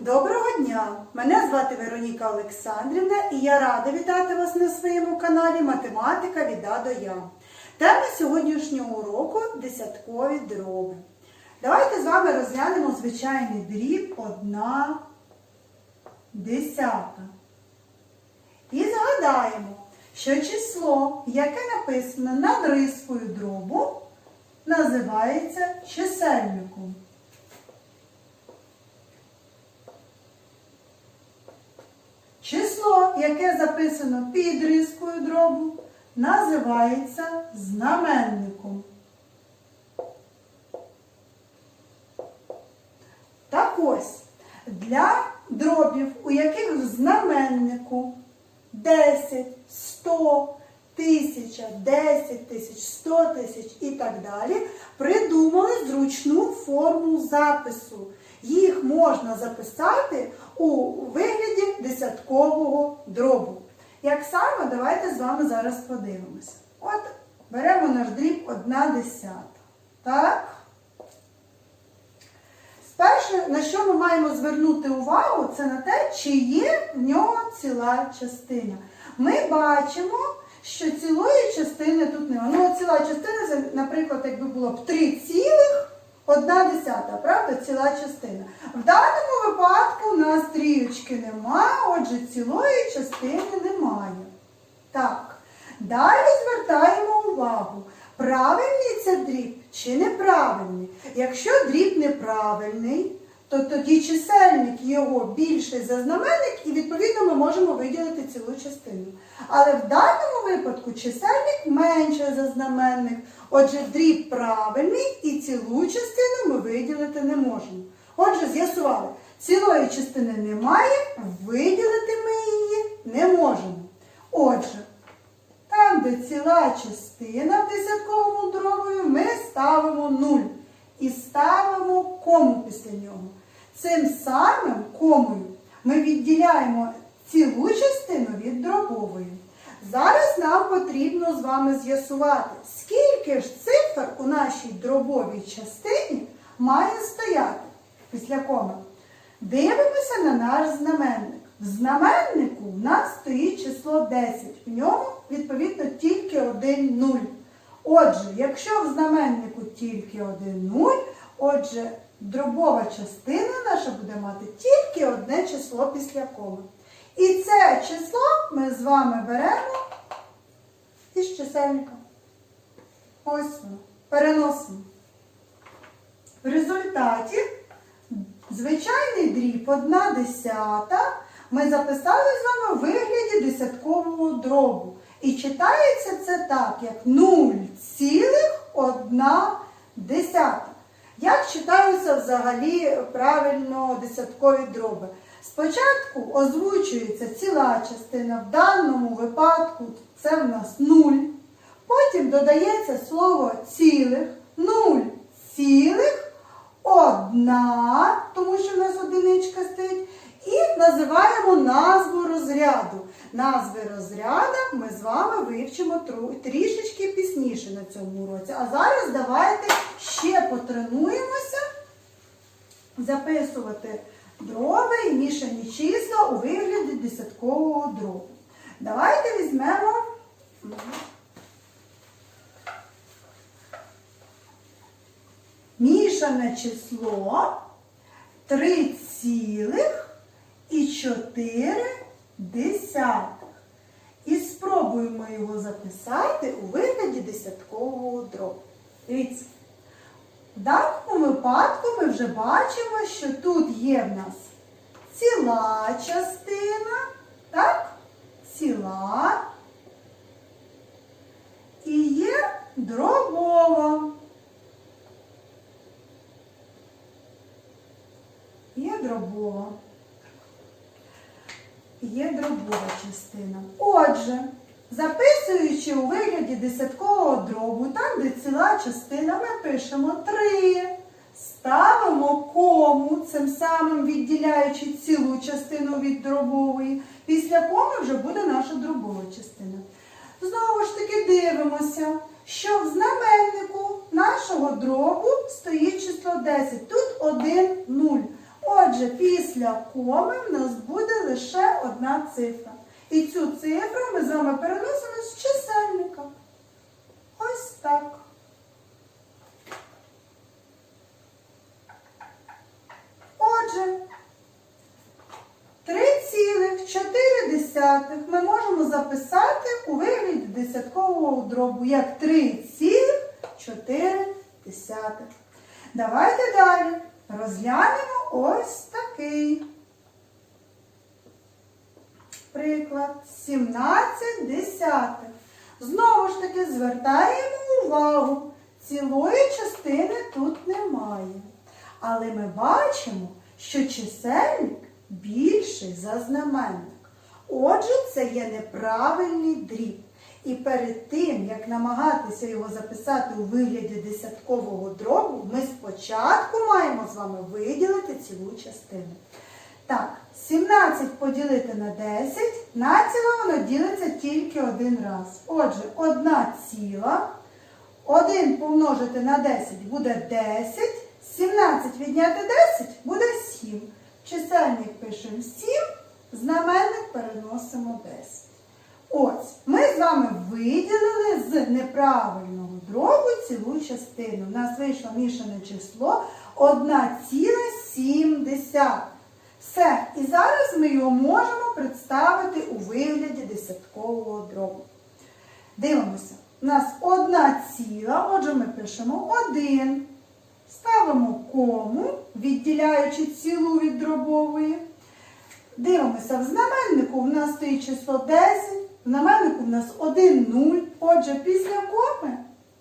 Доброго дня! Мене звати Вероніка Олександрівна і я рада вітати вас на своєму каналі Математика від А до Я. Тема сьогоднішнього уроку десяткові дроби. Давайте з вами розглянемо звичайний дріб одна десята. І згадаємо, що число, яке написано над рискою дробу, називається чисельником. Число, яке записано під рискою дробу, називається знаменником. Так ось, для дробів, у яких в знаменнику 10, 100, 1000, 10 тисяч, 100 тисяч і так далі, придумали зручну форму запису. Їх можна записати у вигляді десяткового дробу. Як саме, давайте з вами зараз подивимося. От беремо наш дріб 1 десята. Так? Спершу, на що ми маємо звернути увагу, це на те, чи є в нього ціла частина. Ми бачимо, що цілої частини тут немає. Ну, ціла частина, наприклад, якби було б 3 цілих, одна десята, правда, ціла частина. В даному випадку у нас трієчки немає, отже, цілої частини немає. Так, далі звертаємо увагу, правильний це дріб чи неправильний. Якщо дріб неправильний, то тоді чисельник його більший за знаменник, і відповідно ми можемо виділити цілу частину. Але в даному випадку чисельник менше за знаменник. Отже, дріб правильний і цілу частину ми виділити не можемо. Отже, з'ясували, цілої частини немає, виділити ми її не можемо. Отже, там, де ціла частина в десятковому дробові, ми ставимо 0 і ставимо кому після нього. Цим самим комою ми відділяємо цілу частину від дробової. Зараз нам потрібно з вами з'ясувати, скільки ж цифр у нашій дробовій частині має стояти після коми. Дивимося на наш знаменник. В знаменнику в нас стоїть число 10. В ньому, відповідно, тільки один 0. Отже, якщо в знаменнику тільки один 0, отже, дробова частина наша буде мати тільки одне число після коми. І це число ми з вами беремо із чисельника. Ось воно. Переносимо. В результаті звичайний дріб 1 десята ми записали з вами в вигляді десяткового дробу. І читається це так, як 0,1 десята. Як читаються взагалі правильно десяткові дроби? Спочатку озвучується ціла частина, в даному випадку це в нас 0. Потім додається слово цілих, 0 цілих, одна, тому що в нас одиничка стоїть, і називаємо назву розряду. Назви розряду ми з вами вивчимо трішечки пізніше на цьому уроці. А зараз давайте ще потренуємося записувати дроби і мішані числа у вигляді десяткового дробу. Давайте візьмемо. Мішане число 3 цілих і 4 десятих. І спробуємо його записати у вигляді десяткового дробу. Дивіться. В даному випадку ми вже бачимо, що тут є в нас ціла частина, так? Ціла. І є дробова. Є дробова. Є дробова частина. Отже, записуючи у вигляді десяткового дробу, там, де ціла частина, ми пишемо 3. Ставимо кому, цим самим відділяючи цілу частину від дробової. Після коми вже буде наша дробова частина. Знову ж таки дивимося, що в знаменнику нашого дробу стоїть число 10. Тут 1, 0. Отже, після коми в нас буде лише одна цифра. І цю цифру ми з вами переносимо з чисельника. Ось так. Отже, 3,4 ми можемо записати у вигляді десяткового дробу як 3,4. Давайте далі розглянемо ось такий приклад 17 десятих. Знову ж таки звертаємо увагу, цілої частини тут немає. Але ми бачимо, що чисельник більший за знаменник. Отже, це є неправильний дріб. І перед тим, як намагатися його записати у вигляді десяткового дробу, ми спочатку маємо з вами виділити цілу частину. Так, 17 поділити на 10, націло воно ділиться тільки один раз. Отже, одна ціла, 1 помножити на 10 буде 10, 17 відняти 10 буде 7. Чисельник пишемо 7, знаменник переносимо 10. Ось, ми з вами виділили з неправильного дробу цілу частину. У нас вийшло мішане число 1,7. Все. І зараз ми його можемо представити у вигляді десяткового дробу. Дивимося. У нас одна ціла, отже, ми пишемо 1. Ставимо кому, відділяючи цілу від дробової. Дивимося, в знаменнику в нас стоїть число 10, в знаменнику в нас 1, 0. Отже, після коми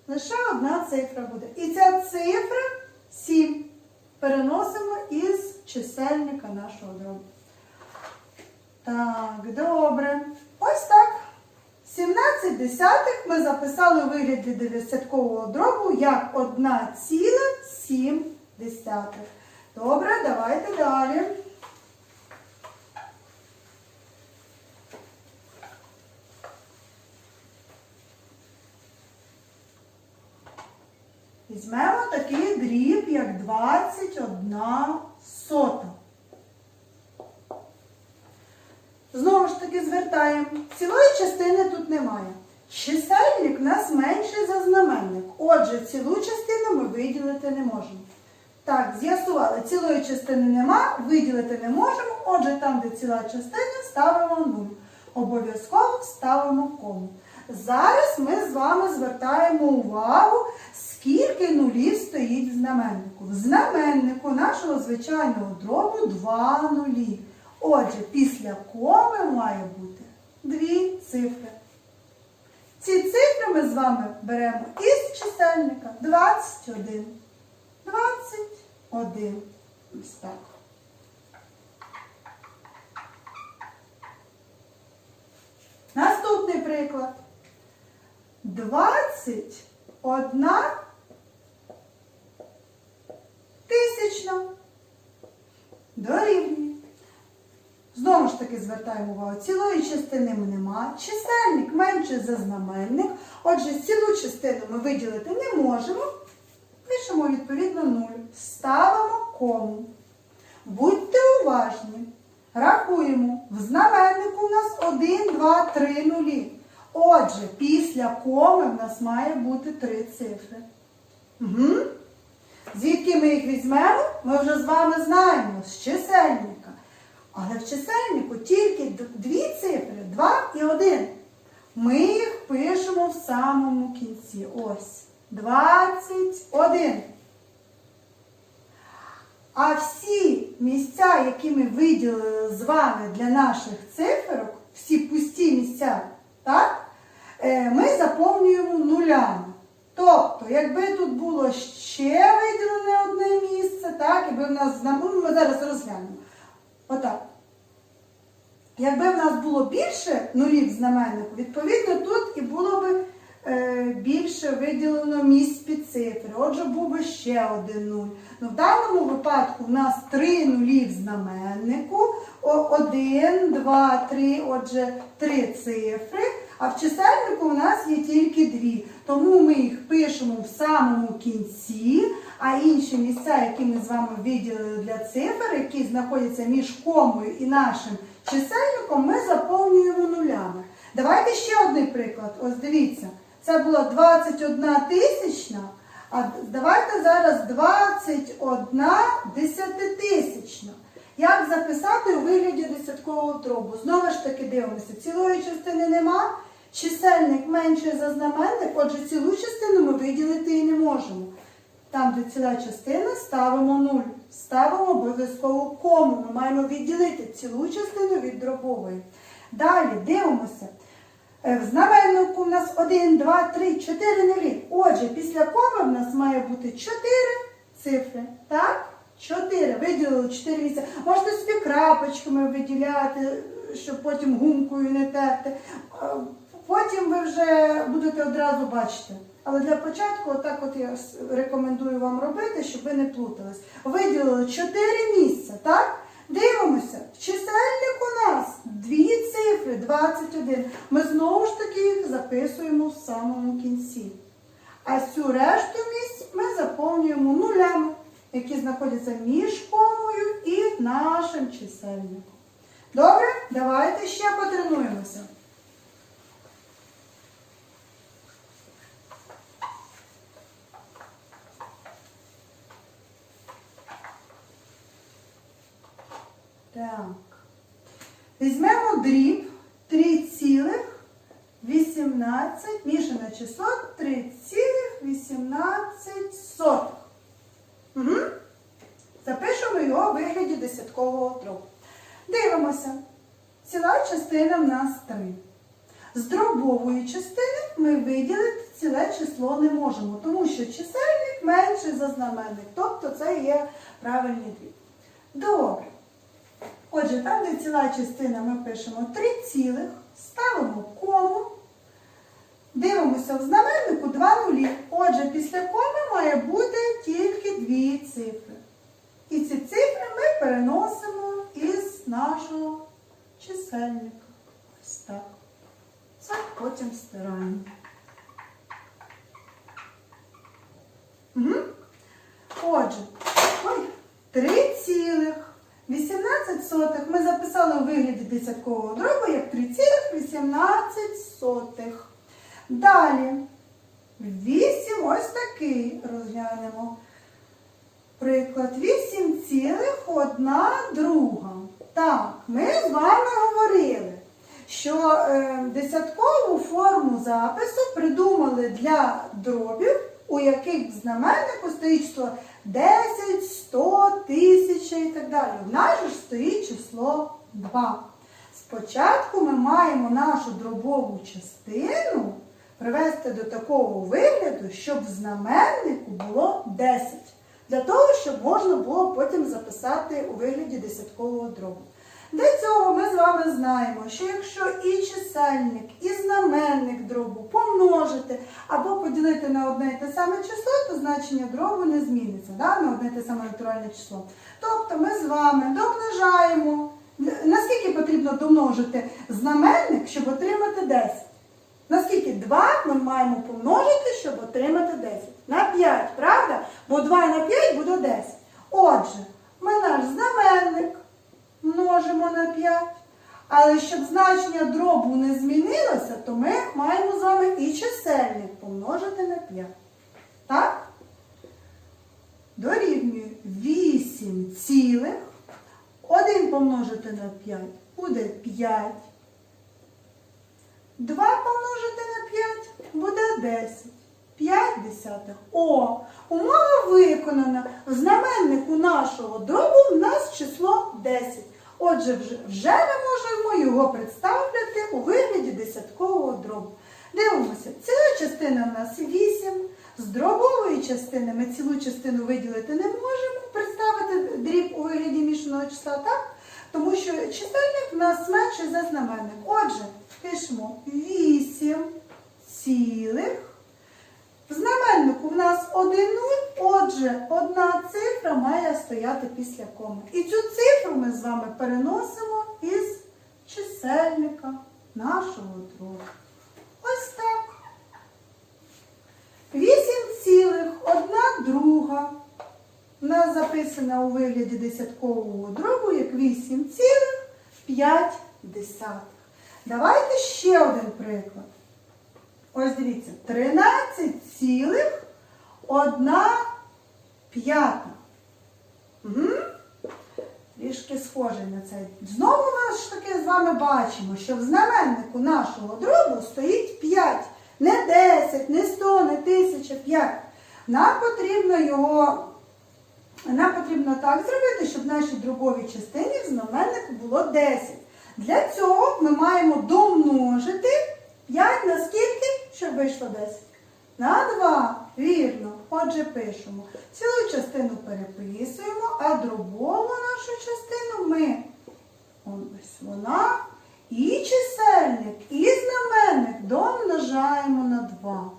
лише одна цифра буде. І ця цифра 7. Переносимо із чисельника нашого дробу. Так, добре. Ось так. 17 десятих ми записали у вигляді десяткового дробу як 1,7 десятих. Добре, давайте далі. Візьмемо такий дріб, як 21 сота. Знову ж таки звертаємо. Цілої частини тут немає. Чисельник в нас менший за знаменник. Отже, цілу частину ми виділити не можемо. Так, з'ясували, цілої частини нема, виділити не можемо. Отже, там, де ціла частина, ставимо 0. Обов'язково ставимо кому. Зараз ми з вами звертаємо увагу, скільки нулів стоїть в знаменнику. В знаменнику нашого звичайного дробу 2 нулі. Отже, після коми має бути дві цифри. Ці цифри ми з вами беремо із чисельника 21. 21. Ось так. Наступний приклад. 21 тисячна. Дорівнює. Знову ж таки звертаємо увагу, цілої частини нема. Чисельник менше за знаменник. Отже, цілу частину ми виділити не можемо. Пишемо відповідно 0. Ставимо кому. Будьте уважні. Рахуємо. В знаменнику у нас 1, 2, 3 нулі. Отже, після коми в нас має бути три цифри. Угу. Звідки ми їх візьмемо, ми вже з вами знаємо з чисельника. Але в чисельнику тільки дві цифри 2 і 1. Ми їх пишемо в самому кінці. Ось. 21. А всі місця, які ми виділили з вами для наших циферок, всі пусті місця, так, е, ми заповнюємо нулями. Тобто, якби тут було ще виділене одне місце, так, якби в нас ну, ми зараз розглянемо. Отак. Якби в нас було більше нулів знаменнику, відповідно, тут і було б е, більше виділено місць під цифри. Отже, був би ще один нуль. Ну, в даному випадку в нас три нулі в знаменнику. О- Один, два, три, отже, три цифри. А в чисельнику у нас є тільки дві. Тому ми їх пишемо в самому кінці, а інші місця, які ми з вами виділили для цифр, які знаходяться між комою і нашим чисельником, ми заповнюємо нулями. Давайте ще один приклад. Ось дивіться, це було 21 тисячна, а давайте зараз 21 десятитисячна. Як записати у вигляді десяткового дробу? Знову ж таки дивимося, цілої частини нема, чисельник менший за знаменник, отже, цілу частину ми виділити і не можемо. Там, де ціла частина, ставимо 0. Ставимо обов'язково кому. Ми маємо відділити цілу частину від дробової. Далі дивимося. Е, В знаменнику у нас 1, 2, 3, 4 нулі. Отже, після коми в нас має бути 4 цифри. Так? 4. Виділили 4 місця. Можете собі крапочками виділяти, щоб потім гумкою не терти. Потім ви вже будете одразу бачити. Але для початку, отак от я рекомендую вам робити, щоб ви не плутались. Виділили 4 місця, так? Дивимося. В чисельник у нас дві цифри, 21. Ми знову ж таки їх записуємо в самому кінці. А цю решту місць ми заповнюємо нулями, які знаходяться між комою і нашим чисельником. Добре? Давайте ще потренуємося. Так. Візьмемо дріб 3,18, мішане число 3,18. Угу. Запишемо його у вигляді десяткового дробу. Дивимося. Ціла частина в нас 3. З дробової частини ми виділити ціле число не можемо, тому що чисельник менший за знаменник. Тобто це є правильний дріб. Добре. Отже, там, де ціла частина, ми пишемо 3 цілих, ставимо кому. Дивимося в знаменнику 2 нулі. Отже, після коми має бути тільки дві цифри. І ці цифри ми переносимо із нашого чисельника. Ось так. Це потім стираємо. Угу. Отже, ой, 3 цілих. 18 сотих ми записали у вигляді десяткового дробу як 3,18 сотих. Далі 8 ось такий розглянемо. Приклад 8,1 друга. Так, ми з вами говорили, що е, десяткову форму запису придумали для дробів, у яких в знаменнику стоїть число 10, 100, 1000 і так далі. В нас же стоїть число 2. Спочатку ми маємо нашу дробову частину привести до такого вигляду, щоб в знаменнику було 10. Для того, щоб можна було потім записати у вигляді десяткового дробу. Для цього ми з вами знаємо, що якщо і чисельник, і знаменник дробу помножити або поділити на одне і те саме число, то значення дробу не зміниться да? на одне і те саме натуральне число. Тобто ми з вами домножаємо. Наскільки потрібно домножити знаменник, щоб отримати 10? Наскільки 2 ми маємо помножити, щоб отримати 10? На 5, правда? Бо 2 на 5 буде 10. Отже, ми наш знаменник множимо на 5. Але щоб значення дробу не змінилося, то ми маємо з вами і чисельник помножити на 5. Так? Дорівнює 8 цілих. 1 помножити на 5 буде 5. 2 помножити на 5 буде 10. 5 десятих. О, умова виконана. В знаменнику нашого дробу в нас число 10. Отже, вже, ми можемо його представляти у вигляді десяткового дробу. Дивимося, ціла частина в нас 8. З дробової частини ми цілу частину виділити не можемо. Дріб у вигляді мішаного числа, так? Тому що чисельник в нас менший за знаменник. Отже, пишемо 8 цілих. В знаменнику в нас 1 0, отже, одна цифра має стояти після коми. І цю цифру ми з вами переносимо із чисельника нашого дробу. Ось так. 8 цілих, одна друга. Нас записана у вигляді десяткового дробу як 8 цілих 5 десятих. Давайте ще один приклад. Ось дивіться, 13 цілих 1 п'ята. Угу. Трішки схожий на цей. Знову ми ж таки з вами бачимо, що в знаменнику нашого дробу стоїть 5. Не 10, не 100, не 1000, 5. Нам потрібно його, нам потрібно так зробити, щоб нашій дробовій частині в знаменнику було 10. Для цього ми маємо домножити 5 на скільки, щоб вийшло 10? На 2. Вірно. Отже, пишемо. Цілу частину переписуємо, а дробову нашу частину ми. Ось вона. І чисельник, і знаменник домножаємо на 2.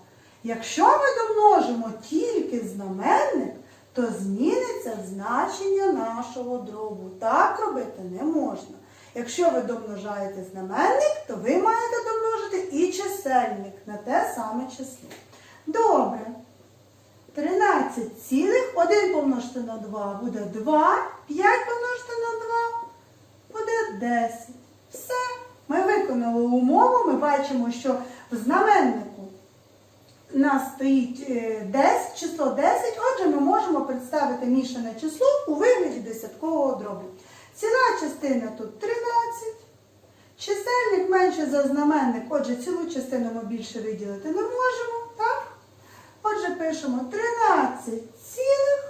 Якщо ми домножимо тільки знаменник, то зміниться значення нашого дробу. Так робити не можна. Якщо ви домножаєте знаменник, то ви маєте домножити і чисельник на те саме число. Добре. 13 цілих, 1 помножити на 2 буде 2, 5 помножити на 2 буде 10. Все. Ми виконали умову, ми бачимо, що в знаменнику у нас стоїть е, 10, число 10, отже, ми можемо представити мішане число у вигляді десяткового дробу. Ціла частина тут 13. Чисельник менше за знаменник, отже, цілу частину ми більше виділити не можемо. Так? Отже, пишемо 13 цілих.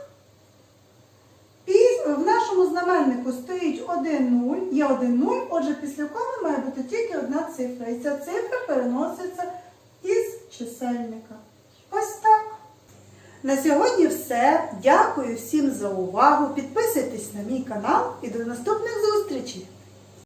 В нашому знаменнику стоїть 1 0, є 1 0, отже, після коми має бути тільки одна цифра. І ця цифра переноситься із чисельника. Ось так. На сьогодні все. Дякую всім за увагу. Підписуйтесь на мій канал і до наступних зустрічей!